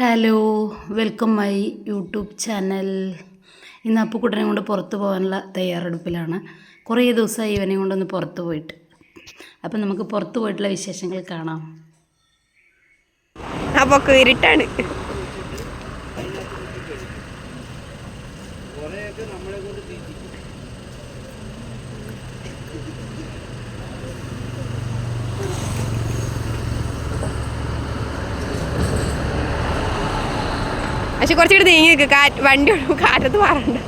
Hello welcome my YouTube channel ഇന്ന് അപ്പുക്കുട്ടനെ കൊണ്ട് പുറത്ത് പോകാനുള്ള തയ്യാറെടുപ്പിലാണ്. കുറേ ദിവസമായി ഇവനെ കൊണ്ടൊന്ന് പുറത്ത് പോയിട്ട്. അപ്പം നമുക്ക് പുറത്ത് പോയിട്ടുള്ള വിശേഷങ്ങൾ കാണാം. അപ്പൊ ഇരുട്ടാണ്. പക്ഷെ കുറച്ചുകൂടി നീങ്ങി നിൽക്കുക കാറ്റ് വണ്ടി കാറ്റത്ത് മാറണ്ട.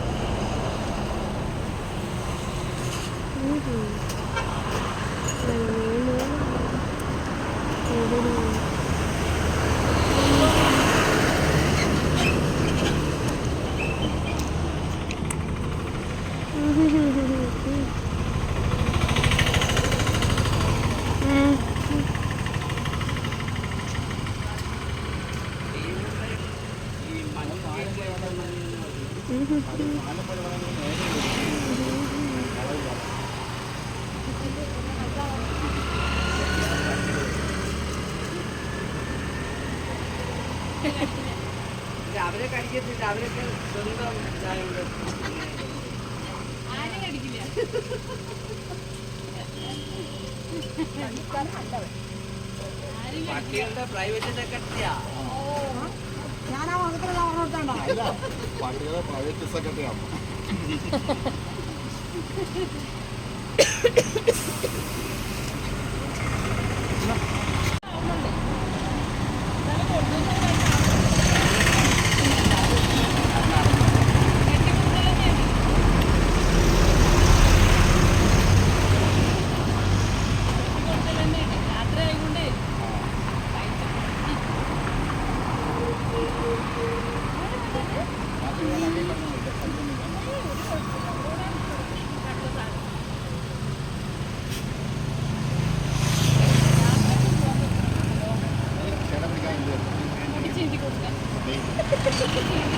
അവരെ കഴിക്കത്തില്ല. അവരൊക്കെ സ്വന്തം ഇതായോണ്ട് പട്ടികളുടെ പ്രൈവറ്റ് സെക്രട്ടറിയാ പാട്ടുകളെ പ്രൈവറ്റ് സെക്രട്ടറി ആണ് 1日5時間。